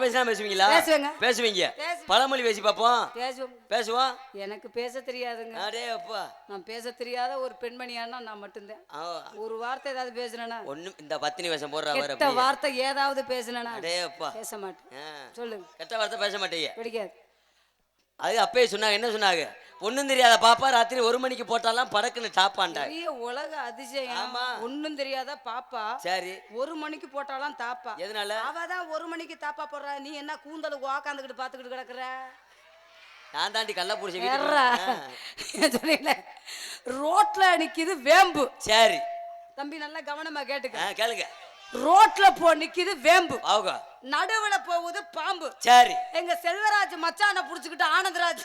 பேசினா பேசுவீங்களா? பேசுவேங்க. பேசுவீங்க. பேசு- பழமொழி பேசி பார்ப்போம். பேசுவோம். பேசுவோம் எனக்கு பேச தெரியாதுங்க. அடே அப்பா. நான் பேச தெரியாத ஒரு பெண்மணியானா நான் மட்டும்தான். ஒரு வார்த்தை ஏதாவது பேசுனேனா? ஒண்ணும் இந்த பத்தினி வேஷம் போடுறா கெட்ட வார்த்தை ஏதாவது பேசுனேனா? அடே அப்பா. பேச மாட்டேன். சொல்லுங்க. கெட்ட வார்த்தை பேச மாட்டீங்க பிடிக்காது. அது அப்பயே சொன்னாங்க என்ன சொன்னாங்க? ஒண்ணும் தெரியாத பாப்பா ராத்திரி ஒரு மணிக்கு போட்டாலாம் படக்குன்னு டாப்பாண்டா பெரிய உலக அதிசயம். ஆமா. ஒண்ணும் தெரியாத பாப்பா சரி. ஒரு மணிக்கு போட்டாலாம் தாப்பா. எதனால? அவ தான் ஒரு மணிக்கு தாப்பா போடுறா. நீ என்ன கூந்தலுக்கு உக்காந்துக்கிட்டு பாத்துக்கிட்டு கிடக்குற? நான் தாண்டி கள்ள புடிச்ச ஏறா. சொன்னீங்களே ரோட்ல நிக்குது வேம்பு. சரி. தம்பி நல்லா கவனமா கேட்டுக்க. ஆ, கேளுங்க. ரோட்ல போ நிக்குது வேம்பு. அவங்க நடுவுல போகுது பாம்பு. சரி. எங்க செல்வராஜ் மச்சான புடிச்சுக்கிட்டு ஆனந்தராஜ்.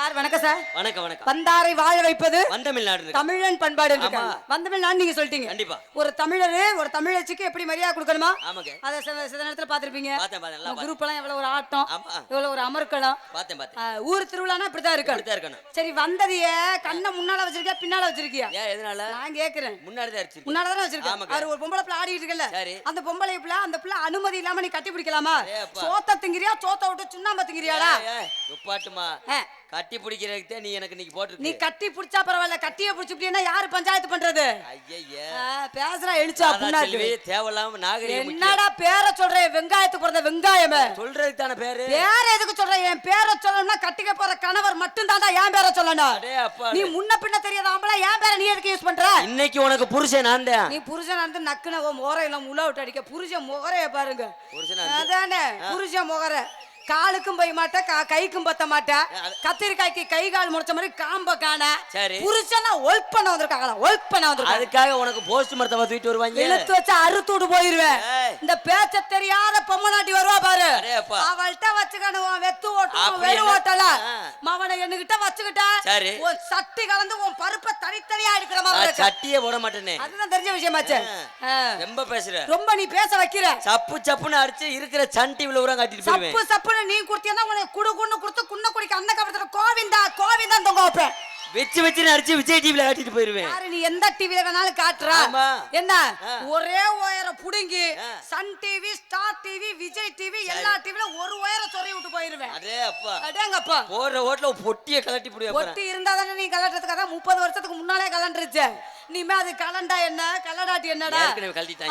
சார் வணக்கம் சார். வணக்கம் வணக்கம். வந்தாரை வாழ வைப்பது வந்தமிழ்நாடு இருக்கு. தமிழன் பண்பாடு. வந்தமிழ்நாடு நீங்க சொல்லிட்டீங்க. கண்டிப்பா. ஒரு தமிழரு ஒரு தமிழச்சிக்கு எப்படி மரியாதை கொடுக்கணுமா? ஆமாங்க. அதை சில நேரத்துல பாத்திருப்பீங்க குரூப் எல்லாம் எவ்வளவு ஒரு ஆட்டம் எவ்வளவு ஒரு அமர்க்களம். பார்த்தேன் பார்த்தேன். ஆ, ஊர் திருவிழானா இப்படிதான் இருக்கணும். அப்படித்தான் இருக்கணும். சரி வந்ததைய கண்ணை முன்னால வச்சிருக்கியா பின்னால வச்சிருக்கியா? எதனால? நான் கேக்குறேன். முன்னாடி தான் வச்சிருக்கேன். ஆமாங்க. அவர் ஒரு பொம்பளை பிள்ளை ஆடிட்டு இருக்கல அந்த பொம்பளை பிள்ளை அந்த பிள்ளை அனுமதி இல்லாம நீ கட்டி பிடிக்கலாமா. சோத்த திங்கிறியா சோத்த விட்டு சுண்ணாம்பு திங்கிறியாடா? துப்பாட்டுமா கட்டி பிடிக்கிறதுக்கு நீ எனக்கு இன்னைக்கு நீ போட்டுருக்கு கட்டி பிடிச்சா பரவாயில்ல கட்டிய பிடிச்சிட்டீங்கன்னா யாரு பஞ்சாயத்து பண்றது? ஆ, பேசுறா எழுச்சா புண்ணாக்கு தேவையில்லாம நாகரிகம். என்னடா பேரை சொல்ற வெங்காயத்துக்கு பிறந்த வெங்காயமே? சொல்றதுக்கு தானே பேரு? பேர எதுக்கு சொல்ற என் பேரை சொல்லணும்னா கட்டிக்க போற கணவர் மட்டும் தான்டா என் பேரை சொல்லணும். நீ முன்ன பின்ன தெரியாத ஆம்பளை என் பேரை நீ எதுக்கு யூஸ் பண்ற? இன்னைக்கு உனக்கு புருஷன் நான் தான். நீ புருஷன் வந்து நக்குன உன் முகரையில முள்ள விட்டு அடிக்க. புருஷன் முகரைய பாருங்க. புருஷன் அதானே புருஷன் முகர. காலுக்கும் போய் மாட்டேன் கைக்கும் பத்த மாட்டேன் கத்திரிக்காய்க்கு கை கால் முடிச்ச மாதிரி காம்ப காண. சரி. புருஷனா ஒர்க் பண்ண வந்திருக்காங்களா? ஒர்க் பண்ண வந்திருக்காங்க. அதுக்காக உனக்கு போஸ்ட் மரத்தை தூக்கிட்டு வருவாங்க. இழுத்து வச்சு அறுத்துட்டு போயிருவேன். இந்த பேச்ச தெரியாத பொம்மநாட்டி வருவா பாரு. அவள்கிட்ட வச்சுக்கணும் வெத்து அப்படி வெறு? ஓட்டல. மவனை என்கிட்ட வச்சுக்கிட்ட சரி. உன் சட்டி கலந்து உன் பருப்பை தனித்தனியா எடுக்கிற மாதிரி. சட்டியே போட மாட்டேனே. அதுதான் தெரிஞ்ச விஷயமாச்சு. ரொம்ப பேசுற. ரொம்ப நீ பேச வைக்கிற. சப்பு சப்புன்னு அடிச்சு இருக்கிற சண்டி விழுவுறம் காட்டிட்டு போயிருவேன். சப்பு சப்புன்னு நீ குடுத்தீங்கன்னா உனக்கு குடு குன்னு குடுத்து குன்ன குடிக்க அந்த கவரத்துல கோவிந்தா கோவிந்தா தொங்க வைப்பேன் வச்சு வச்சு அடிச்சு விஜய் டிவில காட்டிட்டு போயிருவேன். யாரு நீ எந்த டிவில வேணாலும் காட்டுறா. என்ன. ஒரே ஒயரை புடுங்கி. Sun TV star TV Vijay TV எல்லா டிவில ஒரு ஒயரை சொறி விட்டு போயிருவேன். அடே அப்பா. அடேங்கப்பா. போடுற ஓட்டுல பொட்டிய கலட்டி போடுவேன் ஒட்டி இருந்தா தானே நீ கலட்டுறதுக்கு அதான் முப்பது வருஷத்துக்கு முன்னாலே கலண்டுருச்சு நீமே அது கலண்டா என்ன? கலடாட்டி என்னடா?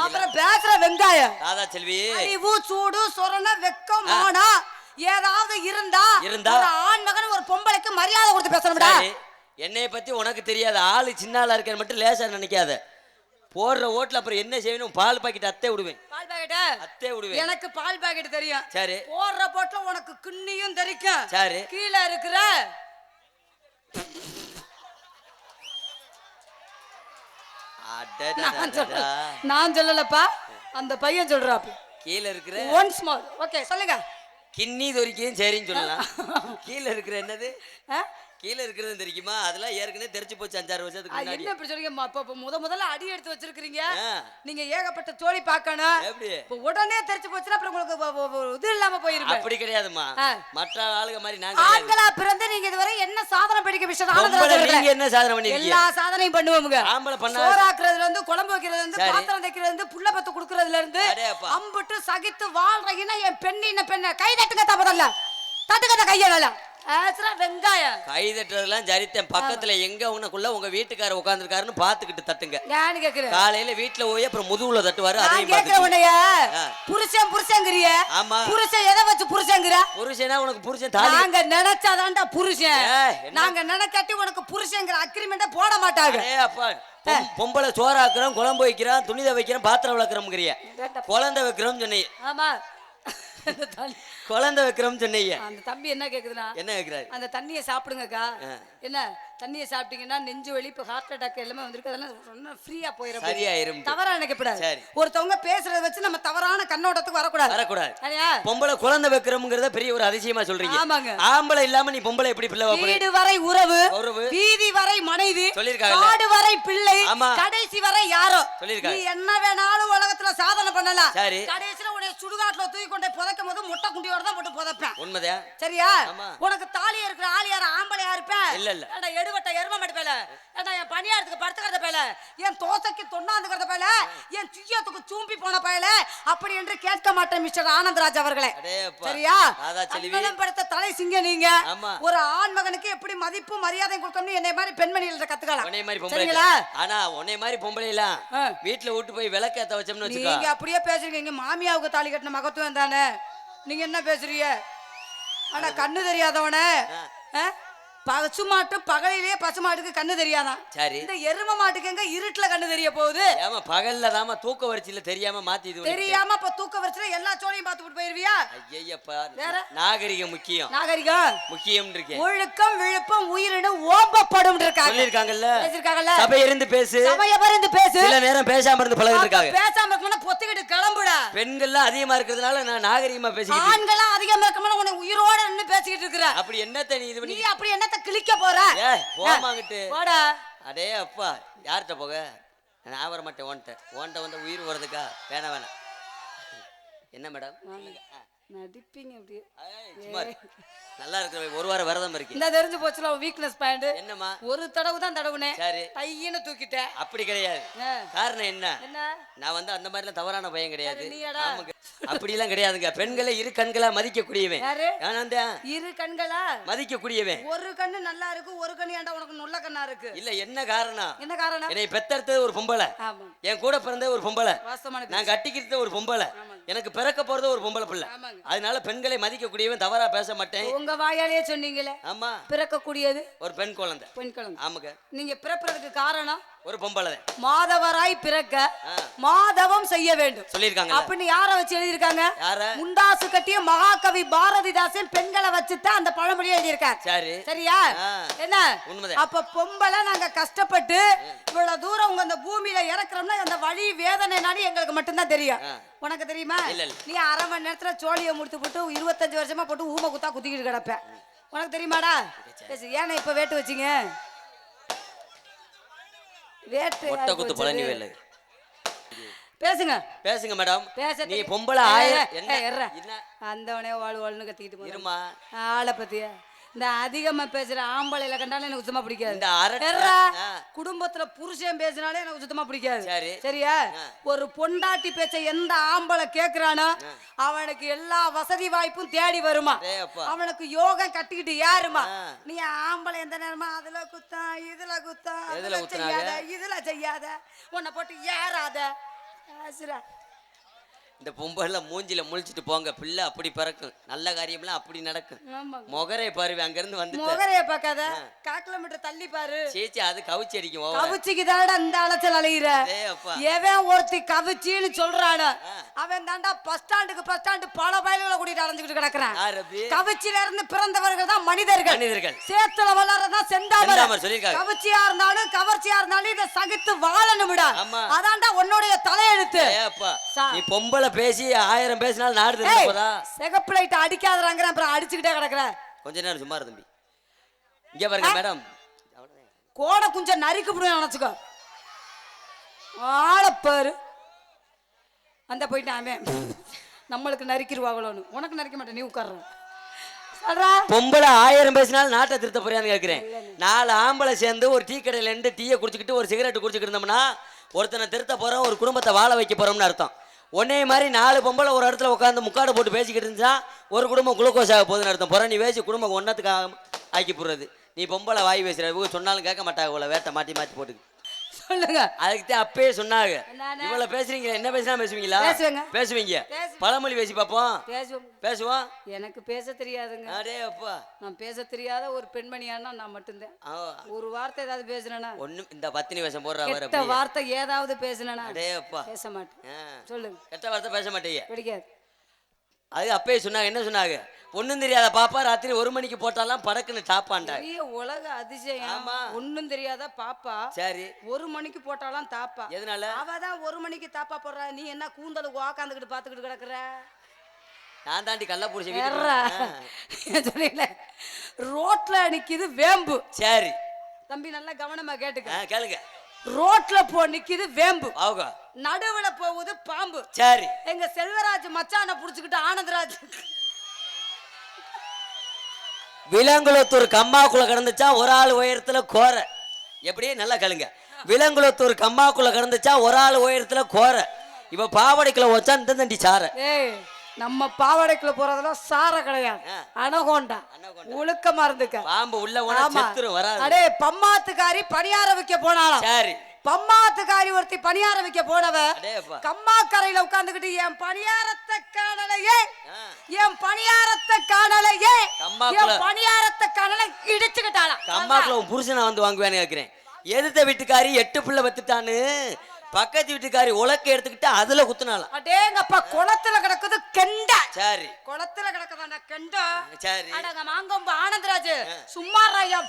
அப்புறம் பேசுற வெங்காயம். ராதா செல்வி. அறிவு சூடு சொரண வெக்கம் மானா ஏதாவது இருந்தா இருந்தா? ஒரு ஆண் மகன் ஒரு பொம்பளைக்கு மரியாதை கொடுத்து பேசணும்டா. என்னைய பத்தி உனக்கு தெரியாது. ஆளு சின்ன ஆளா இருக்கேன்னு மட்டும் லேசா நினைக்காத. போடுற ஓட்டுல அப்புறம் என்ன செய்யணும்? பால் பாக்கெட் அத்தே விடுவேன். பால் பாக்கெட் அத்தே விடுவேன். எனக்கு பால் பாக்கெட் தெரியும். சரி. போடுற போட்டுல உனக்கு கிண்ணியும் தெரிக்கும். சரி. கீழே இருக்கிற? நான் சொல்லலப்பா. அந்த பையன் சொல்றாப்பு கீழ இருக்கிற? ஒன்ஸ் மோர் ஓகே சொல்லுங்க. கிண்ணி தொரிக்கையும் சரின்னு சொல்லலாம். கீழ இருக்கிற என்னது? கீழ இருக்கிறது தெரியுமா? அதெல்லாம் ஏற்கனவே தெரிச்சு போச்சு அஞ்சாறு வருஷத்துக்கு என்ன இப்படி சொல்றீங்க? ம- இப்ப முத முதல்ல அடி எடுத்து வச்சிருக்கீங்க நீங்க ஏகப்பட்ட தோழி பார்க்கணும். எப்படி? இப்ப உடனே தெரிச்சு போச்சுன்னா அப்புறம் உங்களுக்கு இது இல்லாம போயிருப்பேன் அப்படி கிடையாதுமா. மற்ற ஆளுங்க மாதிரி நாங்க. ஆண்களா பிறந்து நீங்க இதுவரை என்ன சாதனை படிக்க விஷயம் நீங்க என்ன சாதனை பண்ணிருக்கீங்க? எல்லா சாதனையும் பண்ணுவோமுங்க. ஆம்பளை பண்ணா சோறாக்குறதுல இருந்து குழம்பு வைக்கிறதுல இருந்து. பாத்திரம் தைக்கிறதுல இருந்து புள்ள பத்து குடுக்கறதுல இருந்து அப்பா. அம்புட்டு சகித்து வாழ்றீங்கன்னா என் பெண்ணின பெண்ண. கை தட்டுங்க தப்பதல்ல தட்டுங்க கைய ஆச்சுரா வெங்காயம். கை தட்டுறதெல்லாம் சரித்தேன் பக்கத்துல எங்க உனக்குள்ள உங்க வீட்டுக்கார உட்காந்துருக்காருன்னு பாத்துக்கிட்டு தட்டுங்க. நான் கேக்குறேன். காலையில வீட்டுல போய் அப்புறம் முதுகுல தட்டுவாரு அதையும் கேக்குறேன் உன்னைய. புருஷன் புருஷங்கிறிய. ஆமா. புருஷன் எதை வச்சு புருஷங்கிற? புருஷனா உனக்கு புருஷன் தாலி. நாங்க நினைச்சாதான்டா புருஷன்? நாங்க நினைச்சாட்டி உனக்கு புருஷங்கிற அக்ரிமெண்ட போட மாட்டாங்க. அப்பா. பொம்- பொம்பளை சோறாக்குறோம் குழம்பு வைக்கிறோம் துணிதை வைக்கிறோம் பாத்திரம் விளக்குறோம்ங்கிறிய. குழந்தை வைக்கிறோம் சொன்னீங்க ஆமா. குழந்தை வைக்கிறோம் சொன்னீங்க அந்த தம்பி என்ன கேக்குதுன்னா என்ன வைக்கிறாரு அந்த தண்ணியை சாப்பிடுங்கக்கா. என்ன தண்ணியை சாப்பிட்டீங்கன்னா நெஞ்சு வலி இப்போ ஹார்ட் அட்டாக் எல்லாமே வந்திருக்கு அதெல்லாம் சொன்னா ஃப்ரீயா போயிடும் சரியாயிரும் தவறா நினைக்கப்படாது. ஒருத்தவங்க பேசுறத வச்சு நம்ம தவறான கண்ணோட்டத்துக்கு வரக்கூடாது வரக்கூடாது சரியா? பொம்பளை குழந்தை வைக்கிறோம்ங்கிறத பெரிய ஒரு அதிசயமா சொல்றீங்க ஆமாங்க ஆம்பளை இல்லாம நீ பொம்பளை எப்படி பிள்ளை வீடு வரை உறவு உறவு. வீதி வரை மனைவி சொல்லியிருக்காங்கல்ல. காடு வரை பிள்ளை. கடைசி வரை யாரோ சொல்லியிருக்காங்க. நீ என்ன வேணாலும் உலகத்துல சாதனை பண்ணலாம் சரி. கடைசியில உன்னை சுடுகாட்டுல தூக்கி கொண்டு புதைக்கும் போது முட்டை குண்டியோட தான் போட்டு புதைப்பேன். உண்மைதான் சரியா. உனக்கு தாலி இருக்கிற ஆளியார ஆம்பளையா இருப்ப? இல்ல, இல்ல. ஏண்டா எடுவட்ட எரும மாட்டு பேல ஏண்டா என் பணியாரத்துக்கு படுத்துக்கிறத பேல என் தோசைக்கு தொண்ணாந்துக்கிறத பேல என் சுய்யத்துக்கு சூம்பி போன பயல? அப்படி என்று கேட்க மாட்டேன் மிஸ்டர் ஆனந்தராஜ் அவர்களே. சரியா. அன்பலம் படுத்த தலை சிங்க நீங்க. ஒரு ஆண் மகனுக்கு எப்படி மதிப்பு மரியாதை கொடுக்கணும்னு என்னை மாதிரி பெண்மணிகள் கத்துக்கலாம். உன்னை மாதிரி பொம்பளை சரிங்களா? ஆனா உன்னை மாதிரி பொம்பளை எல்லாம். வீட்டுல விட்டு போய் விளக்கேத்த வச்சோம்னு வச்சுக்கோ. நீங்க அப்படியே பேசுறீங்க. மாமியாவுக்கு தாலி கட்டின மகத்துவம் தானே? நீங்க என்ன பேசுறீங்க? ஆனா கண்ணு தெரியாதவன. ஆ. பசுமாட்டு பகலிலேயே பசுமாட்டுக்கு கண்ணு தெரியாதான் சரி. இந்த எரும மாட்டுக்கு எங்க இருட்டுல கண்ணு தெரிய போகுது? ஏமா பகல்ல தாமா தூக்க வரிச்சில தெரியாம மாத்தி இது. தெரியாம இப்ப தூக்க வச்சுல எல்லா சோழையும் பார்த்து விட்டு போயிருவியா ஐயையப்பா வேற? நாகரிகம் முக்கியம். நாகரிகம். முக்கியம் இருக்கேன் ஒழுக்கம் விழுப்பம் உயிரினு ஓம்பப்படும் இருக்காங்க. சொல்லிருக்காங்கல்ல பேசிருக்காங்கல்ல சபை இருந்து பேசு. சமய பருந்து பேசு. சில நேரம் பேசாம இருந்து பழகிட்டு இருக்காங்க. பேசாம இருக்கணும்னா பொத்துக்கிட்டு கிளம்புடா. பெண்கள்லாம் அதிகமா இருக்கிறதுனால நான் நாகரிகமா பேசிக்கிட்டு இருக்கேன். ஆண்களா அதிகமா இருக்கணும் உன்னை உயிரோட நின்னு பேசிக்கிட்டு இருக்கிற. அப்படி என்னத்த நீ இது நீ பண்ணி அப்படி என்னத்த கிழிக்க போற. ஏ போமாங்கிட்டு போடா. அடே அப்பா யார்கிட்ட போக? நான் வர மாட்டேன் ஓன்ட்ட ஓன்ட்ட வந்து உயிர் வருதுக்கா வேணாம் வேணாம். என்ன மேடம்? நடிப்பீங்க அப்படியே. நல்லா இருக்கிற ஒரு வாரம் விரதம் இருக்கேன். இந்த தெரிஞ்சு போச்சுல வீக்னஸ் பாயிண்ட் என்னம்மா? ஒரு தடவை தான் தடவுனே சரி. தையின்னு தூக்கிட்டேன். அப்படி கிடையாது. காரணம் என்ன? என்ன? நான் வந்து அந்த மாதிரிலாம் தவறான பையன் கிடையாது? ஆமாங்க. அப்படிலாம் கிடையாதுங்க. பெண்களை இரு கண்களா மதிக்கக்கூடியவன். நான் இரு கண்களா? மதிக்கக்கூடியவன். ஒரு கண்ணு நல்லா இருக்கு ஒரு கண்ணு ஏன்டா உனக்கு நுள்ள கண்ணா இருக்கு? இல்ல என்ன காரணம்? என்ன காரணம்? என்னை பெத்தெடுத்தது ஒரு பொம்பளை. என் கூட பிறந்தது ஒரு பொம்பளை. நான் கட்டிக்கிறது ஒரு பொம்பளை. எனக்கு பிறக்க போறது ஒரு பொம்பளை பிள்ளை. அதனால பெண்களை மதிக்கக்கூடியவன் தவறா பேச மாட்டேன். உங்க வாயாலேயே சொன்னீங்களே. ஆமா. பிறக்கக்கூடியது? ஒரு பெண் குழந்தை. பெண் குழந்தை. ஆமாங்க. நீங்க பிறப்புறதுக்கு காரணம்? ஒரு பொம்பளை. மாதவராய் பிறக்க. மாதவம் செய்ய வேண்டும். சொல்லியிருக்காங்க அப்படின்னு யார வச்சு எழுதியிருக்காங்க? யார? முண்டாசு கட்டிய மகாகவி பாரதிதாசன் பெண்களை வச்சுதான் அந்த பழமொழியை எழுதியிருக்கார். சரி. சரியா. என்ன? அப்ப பொம்பளை நாங்க கஷ்டப்பட்டு இவ்வளவு தூரம் உங்க அந்த பூமியில இறக்குறோம்னா அந்த வழி வேதனைனாலும் எங்களுக்கு மட்டும்தான் தெரியும். உனக்கு தெரியுமா. நீ அரை மணி நேரத்துல சோழியை முடித்து போட்டு இருபத்தஞ்சு வருஷமா போட்டு ஊமை குத்தா குத்திக்கிட்டு கிடப்ப. உனக்கு தெரியுமாடா? ஏன்னா இப்ப வேட்டு வச்சீங்க? வேட்டு ஒட்ட குத்து? பழனி வேலை பேசுங்க பேசுங்க மேடம் பேச நீ. பொம்பளை ஆய என்ன. என்ன அந்தவனே வாழ் வாழ்னு கத்திக்கிட்டு. இருமா ஆளை பத்தியா இந்த அதிகமா பேசுற ஆம்பளைல கண்டாலும் எனக்கு சுத்தமா பிடிக்காது இந்த அரட்டை. குடும்பத்துல புருஷன் பேசினாலே எனக்கு சுத்தமா பிடிக்காது சரி. சரியா. ஒரு பொண்டாட்டி பேச்ச எந்த ஆம்பளை கேக்குறானோ அவனுக்கு எல்லா வசதி வாய்ப்பும் தேடி வருமா அவனுக்கு யோகம் கட்டிக்கிட்டு ஆ. நீ ஆம்பளை எந்த நேரமா அதுல குத்தா இதுல குத்தா எதுல அதுல குத்துனாங்க? செய்யாத இதுல செய்யாத உன்னை போட்டு ஏறாத ஆசுரா. இந்த பொம்பளை மூஞ்சில முழிச்சிட்டு போங்க. பிள்ளை அப்படி பிறக்கும். நல்ல காரியம்லாம் அப்படி நடக்கும். முகரே பாருவே அங்க இருந்து வந்துட்ட. முகரைய பார்க்காத. கா கிலோமீட்டர் தள்ளி பாரு. சேச்சி அது கவிச்சு அடிக்கும். கவிச்சிக்கு இந்த அலைச்சல் அப்பா. எவன் ஒருத்தி கவிச்சின்னு சொல்றானோ. அவன் தாண்டா பஸ் ஸ்டாண்டுக்கு பஸ் ஸ்டாண்டு பல பயல்களை கூட்டிட்டு அலைஞ்சுக்கிட்டு கிடக்குறான். கவிச்சில இருந்து பிறந்தவர்கள் தான் மனிதர்கள். மனிதர்கள். சேத்துல வளர்றதான் செந்தாமரை. கவிச்சியா இருந்தாலும் கவர்ச்சியா இருந்தாலும் இதை சகித்து வாழணும்டா. ஆமா. அதான்டா உன்னுடைய தலையெழுத்து. நீ பொம்பளை பேசி ஆயிரம் பேசினாலும் நாடு தெரிஞ்ச போதா சிகப்பு லைட் அடிக்காதறாங்கிற அப்புறம் அடிச்சுக்கிட்டே கிடக்குற. கொஞ்ச நேரம் சும்மா தம்பி இங்க பாருங்க மேடம். கோடை குஞ்சம் நறுக்கி விடுவேன் நினைச்சுக்கோ. ஆளப்பாரு அந்த போயிட்டு அவன் நம்மளுக்கு நறுக்கிடுவாங்களோன்னு. உனக்கு நறுக்க மாட்டேன் நீ உட்கார்ற சொல்றா? பொம்பளை ஆயிரம் பேசினாலும் நாட்டை திருத்த போறியான்னு கேட்கிறேன் நாலு ஆம்பளை சேர்ந்து ஒரு டீ கடையில இருந்து டீயை குடிச்சுக்கிட்டு ஒரு சிகரெட் குடிச்சுக்கிட்டு இருந்தோம்னா ஒருத்தனை திருத்த போறோம் ஒரு குடும்பத்தை வாழ வைக்க போறோம்னு அர்த்தம். உன்னே மாதிரி நாலு பொம்பளை ஒரு இடத்துல உட்காந்து முக்காடு போட்டு பேசிக்கிட்டு இருந்துச்சா ஒரு குடும்பம் குளுக்கோஸ் ஆக போகுதுன்னு அர்த்தம். புற நீ பேசி குடும்பம் ஒன்றத்துக்கு ஆக்கி போடுறது. நீ பொம்பளை வாய் பேசுற சொன்னாலும் கேட்க மாட்டாங்க உள்ள வேட்டை மாட்டி மாற்றி போட்டுக்கு. சொல்லுங்க. அதுக்கு தான் அப்பயே சொன்னாங்க? இவ்வளவு பேசுறீங்க என்ன பேசினா பேசுவீங்களா? பேசுவேங்க. பேசுவீங்க. பேசு. பழமொழி பேசி பார்ப்போம். பேசுவோம். பேசுவோம். எனக்கு பேச தெரியாதுங்க. அடே அப்பா. நான் பேச தெரியாத ஒரு பெண்மணியானா நான் மட்டும்தான். ஒரு வார்த்தை ஏதாவது பேசுனேனா? ஒண்ணும் இந்த பத்தினி வேஷம் போடுற கெட்ட வார்த்தை ஏதாவது பேசுனேனா? அடே அப்பா. பேச மாட்டேன். சொல்லுங்க. கெட்ட வார்த்தை பேச மாட்டீங்க பிடிக்காது. அது அப்பயே சொன்னாங்க என்ன சொன்னாங்க? ஒண்ணும் தெரியாத பாப்பா ராத்திரி ஒரு மணிக்கு போட்டாலாம் படக்குன்னு டாப்பாண்டாங்க பெரிய உலக அதிசயம். ஆமா. ஒண்ணும் தெரியாத பாப்பா சரி. ஒரு மணிக்கு போட்டாலாம் தாப்பா. எதனால? அவ தான் ஒரு மணிக்கு தாப்பா போடுறா. நீ என்ன கூந்தலுக்கு உக்காந்துக்கிட்டு பாத்துக்கிட்டு கிடக்குற? நான் தாண்டி கள்ள புடிச்ச சொல்லல ரோட்ல நிக்குது வேம்பு. சரி. தம்பி நல்லா கவனமா கேட்டுக்க. கேளுங்க. ரோட்ல போ நிக்குது வேம்பு. அவங்க நடுவுல போகுது பாம்பு. சரி. எங்க செல்வராஜ் மச்சான புடிச்சுக்கிட்டு ஆனந்தராஜ். விலங்குளத்தூர் கம்மாக்குள்ள கிடந்துச்சா ஒரு ஆள் உயரத்துல கோரை. எப்படி? நல்லா கேளுங்க. விலங்குளத்தூர் கம்மாக்குள்ள கிடந்துச்சா ஒரு ஆள் உயரத்துல கோரை. இவ பாவடைக்குள்ள வச்சா இந்த தண்டி சார நம்ம பாவாடைக்குள்ள போறதெல்லாம் சார கிடையாது. அனகோண்டா. ஒழுக்கமா இருந்துக்க. பாம்பு உள்ள செத்துரும் வராது. அடே பம்மாத்துக்காரி பணியார வைக்க போனாலாம் சரி. பம்மாத்துக்காரி ஒருத்தி பணியார வைக்க போனவ அடேப்பா. கம்மாக்கரையில உட்கார்ந்துகிட்டு என் பணியாரத்தை காணலையே. என் பணியாரத்தை காணலையே. என் பணியாரத்தை காணல இடிச்சுக்கிட்டாளாம். கம்மாக்குள்ள புருஷனை வந்து வாங்குவேன்னு கேட்கிறேன் எதிர்த்த வீட்டுக்காரி எட்டு பிள்ளை பத்துட்டான்னு பக்கத்து வீட்டுக்காரி உலக்க எடுத்துக்கிட்டு அதுல குத்துனாலாம் அடேங்கப்பா குளத்துல கிடக்குது கெண்ட. சரி. குளத்துல கிடக்குதாண்டா கெண்ட. சரி. அடங்க மாங்கொம்பு ஆனந்தராஜ் சும்மா ராயா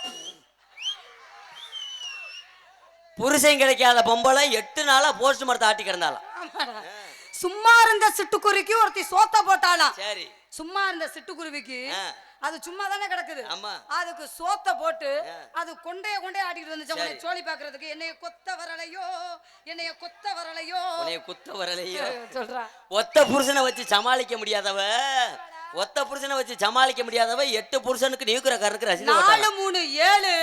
புருஷன் கிடைக்காத பொம்பளை எட்டு நாளா போஸ்ட் மரத்தை ஆட்டி கிடந்தாலாம் சும்மா இருந்த சிட்டுக்குருவிக்கு ஒருத்தி சோத்த போட்டாளாம். சரி. சும்மா இருந்த சிட்டுக்குருவிக்கு. அது சும்மா தானே கிடக்குது. ஆமா. அதுக்கு சோத்த போட்டு அது கொண்டைய கொண்டே ஆட்டிட்டு வந்துச்சு. சோழி பாக்குறதுக்கு என்னைய கொத்த வரலையோ? என்னைய கொத்த வரலையோ? உன்னைய குத்த வரலையோ? சொல்றா. ஒத்த புருஷனை வச்சு சமாளிக்க முடியாதவ? ஒத்த புருஷனை வச்சு சமாளிக்க முடியாதவ? எட்டு புருஷனுக்கு நியூக்கிறக்காரனுக்கு ரசீது நாலு போட்டாளாம். மூணு ஏழு.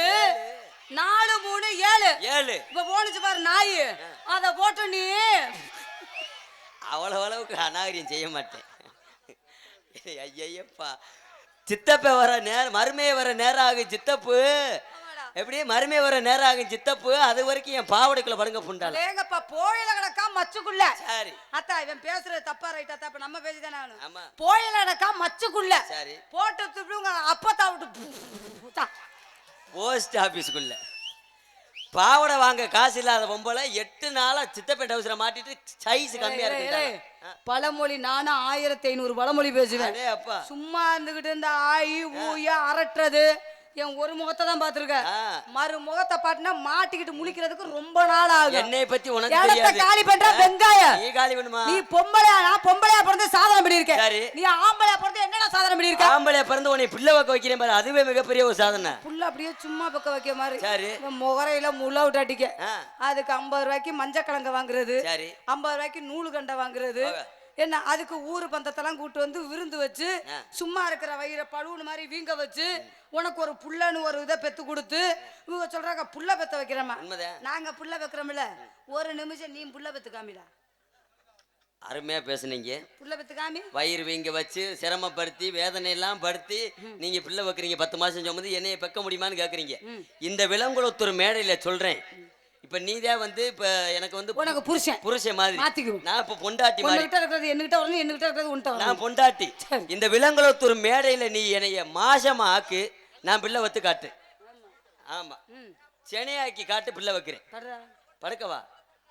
நாலு மூணு ஏழு. ஏழு. இப்ப போனுச்சு பாரு நாய். அத போட்டு நீ. அவ்வளவு அளவுக்கு அநாகரியம் செய்ய மாட்டேன். ஐயப்பா சித்தப்ப வர நேரம் மருமையை வர நேரம் ஆகும் சித்தப்பு எப்படி? மருமையை வர நேரம் ஆகும் சித்தப்பு. அது வரைக்கும் என் பாவடைக்குள்ள படுங்க புண்டால ஏங்கப்பா போயில கிடக்கா மச்சுக்குள்ள. சரி. அத்தா இவன் பேசுறது தப்பா ரைட்டா தப்பா நம்ம பேசிதானே ஆகணும். ஆமா. போயில கிடக்கா மச்சுக்குள்ள. சரி. போட்டு துப்பி உங்க அப்பத்தா விட்டு. போஸ்ட் ஆபீஸ்க்குள்ள பாவடை வாங்க காசு இல்லாத பொம்பளை எட்டு நாளா சித்தப்பேட்டை ஹவுஸ்ல மாட்டிட்டு சைஸ் கம்மியா இருக்கு பழமொழி நானும் ஆயிரத்தி ஐநூறு பழமொழி பேசுவேன். சும்மா இருந்துகிட்டு இந்த ஆயி ஊய அரட்டுறது. என் ஒரு முகத்தை தான் பாத்துருக்க ஆ. மறு முகத்தை பாட்டினா மாட்டிக்கிட்டு முழிக்கிறதுக்கு ரொம்ப நாள் ஆகும். என்னைய பத்தி உனக்கு காலி பண்ற வெங்காயம் நீ காலி பண்ணுமா? நீ பொம்பளையா நான் பொம்பளையா பிறந்து சாதனை பண்ணிருக்க சரி. நீ ஆம்பளையா பிறந்து என்னடா சாதனை பண்ணிருக்க ஆம்பளை பிறந்து உன்னை பிள்ளை வைக்க வைக்கிறேன் பாரு. அதுவே மிகப்பெரிய ஒரு சாதனை. புள்ள அப்படியே சும்மா பக்கம் வைக்க மாதிரி சரி. முகரையில முள்ள விட்டாட்டிக்க. அதுக்கு ஐம்பது ரூபாய்க்கு மஞ்சள் கிழங்க வாங்குறது. சரி. ஐம்பது ரூபாய்க்கு நூலு கண்டை வாங்குறது. என்ன அதுக்கு ஊரு பந்தத்தெல்லாம் கூட்டு வந்து விருந்து வச்சு. சும்மா இருக்கிற வயிறை பழுவுன மாதிரி வீங்க வச்சு உனக்கு ஒரு புள்ளன்னு ஒரு இதை பெத்து கொடுத்து இவங்க சொல்றாங்க புள்ள பெத்த வைக்கிறோமா நாங்க புள்ள வைக்கிறோம்ல ஒரு நிமிஷம் நீ புள்ள பெத்து காமிடா அருமையா பேசுனீங்க. புள்ள பெத்து காமி வயிறு வீங்க வச்சு சிரமப்படுத்தி வேதனை எல்லாம் படுத்தி நீங்க பிள்ளை வைக்கிறீங்க பத்து மாசம் சுமந்து என்னைய பெக்க முடியுமான்னு கேக்குறீங்க. இந்த விலங்குளத்தூர் மேடையில சொல்றேன். இப்ப நீதான் வந்து இப்ப எனக்கு வந்து உனக்கு புருஷன். புருஷன் மாதிரி. மாத்திக்குவோம். நான் இப்ப பொண்டாட்டி மாதிரி. இருக்கிறது என்கிட்ட வரணும் என்கிட்ட இருக்கிறது உன்கிட்ட நான் பொண்டாட்டி. இந்த விலங்குளத்தூர் மேடையில நீ என்னைய மாசமா ஆக்கு நான் பிள்ளை வத்து காட்டு. ஆமா. சென்னையாக்கி காட்டு பிள்ளை வைக்கிறேன். படுக்கவா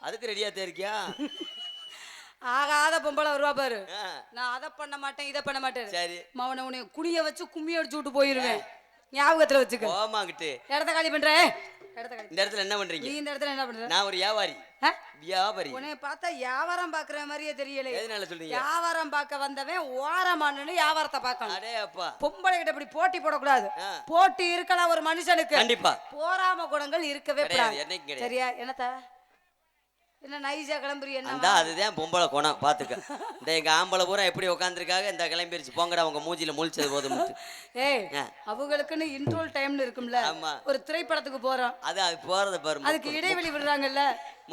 அதுக்கு ரெடியா இருக்கியா ஆகாத பொம்பளை வருவா பாரு. நான் அதை பண்ண மாட்டேன் இதை பண்ண மாட்டேன். சரி. மவனை உன்னை குனிய வச்சு கும்மி அடிச்சு விட்டு போயிருவேன். ஞாபகத்துல வச்சுக்க. போமாங்கிட்டு இடத்த காலி பண்ற இடத்த காலி இந்த இடத்துல என்ன பண்றீங்க? நீ இந்த இடத்துல என்ன பண்ற? நான் ஒரு வியாபாரி? வியாபாரி. உன்னைய பார்த்தா வியாபாரம் பாக்குற மாதிரியே தெரியல. எதனால சொல்றீங்க? வியாபாரம் பார்க்க வந்தவன் ஓரமானு வியாபாரத்தை பார்க்கணும். அடே அப்பா. பொம்பளை கிட்ட இப்படி போட்டி போடக்கூடாது. போட்டி இருக்கலாம் ஒரு மனுஷனுக்கு. கண்டிப்பா. போராம குணங்கள் இருக்கவே கூடாது. சரியா? என்னத்தா? என்ன நைஸா கிளம்புறீ என்ன அந்த அதுதான் பொம்பளை குணம் பாத்துக்க. இந்த எங்க ஆம்பளை பூரா எப்படி உட்காந்துருக்காங்க இந்த கிளம்பிருச்சு போங்கடா உங்க மூஞ்சில முழிச்சது போதும் ஏய். அவங்களுக்குன்னு இன்ட்ரோல் டைம்னு இருக்கும்ல. ஒரு திரைப்படத்துக்கு போறோம். அது அது போறத பாரு அதுக்கு இடைவெளி விடுறாங்கல்ல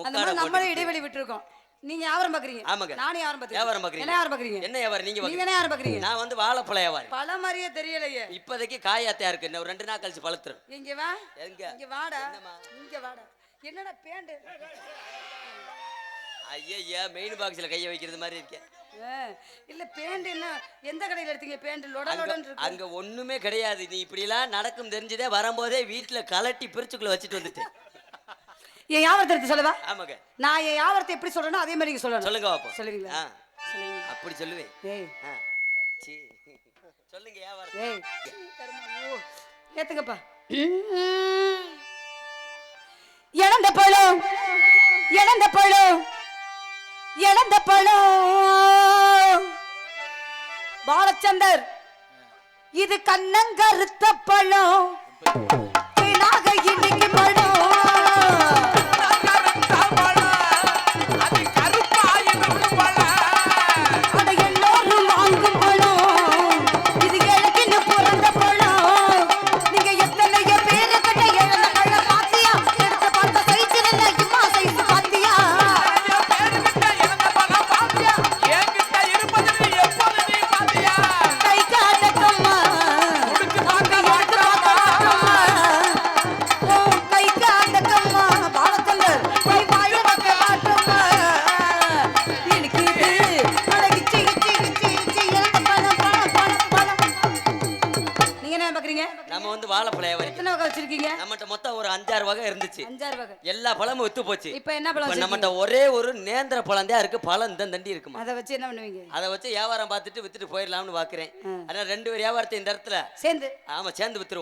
அந்த மாதிரி நம்மளே. இடைவெளி விட்டுருக்கோம். நீங்க வியாபாரம் பாக்குறீங்க? ஆமாங்க. நானும் வியாபாரம் பாக்குறீங்க? வியாபாரம் பாக்குறீங்க. என்ன வியாபாரம் பாக்குறீங்க? என்ன வியாபாரி நீங்க நீங்க? என்ன வியாபாரம் பாக்குறீங்க? நான் வந்து வாழைப்பழ வியாபாரி. பல மாதிரியே தெரியலையே. இப்போதைக்கு காயாத்தையா இருக்கு இன்னும் ஒரு ரெண்டு நாள் கழிச்சு பழுத்துரும். இங்க வா? எங்க? இங்க வாடா? இங்க வாடா. என்னடா பேண்ட்? ஐயா மெயின் பாக்ஸ்ல கைய வைக்கிறது மாதிரி இருக்கேன் இல்ல பேண்ட் என்ன எந்த கடையில எடுத்தீங்க? பேண்ட் லொட அங்க லொடன்னு இருக்கு. அங்க ஒண்ணுமே கிடையாது. நீ இப்படி எல்லாம் நடக்கும் தெரிஞ்சதே வரும்போதே வீட்டுல கலட்டி பிரிச்சுக்குள்ள வச்சுட்டு வந்துட்டேன். என் வியாபாரத்தை எடுத்து சொல்லவா? ஆமாங்க. நான் என் வியாபாரத்தை எப்படி சொல்றேனோ அதே மாதிரி நீங்க சொல்லணும். சொல்லுங்க பாப்போம் சொல்லுவீங்களா அப்படி சொல்லுவேன். ஏய். சொல்லுங்க வியாபாரம் ஏய். ஏத்துங்கப்பா. இழந்த பழம் இழந்த பழம் இழந்த பழம் பாலச்சந்தர் இது கண்ணங்கருத்த பழம் இருந்துச்சு அஞ்சாறு வகை. எல்லா பழமும் வித்து போச்சு. இப்ப என்ன பழம்? நம்மகிட்ட ஒரே ஒரு நேந்திர பழம் தான் இருக்கு. பழம் இந்த தண்டி இருக்குமா? அதை வச்சு என்ன பண்ணுவீங்க? அதை வச்சு வியாபாரம் பார்த்துட்டு வித்துட்டு போயிடலாம்னு பாக்குறேன். ஆனா ரெண்டு பேர் வியாபாரத்தை இந்த இடத்துல சேர்ந்து. ஆமா சேர்ந்து வித்துருவோம்.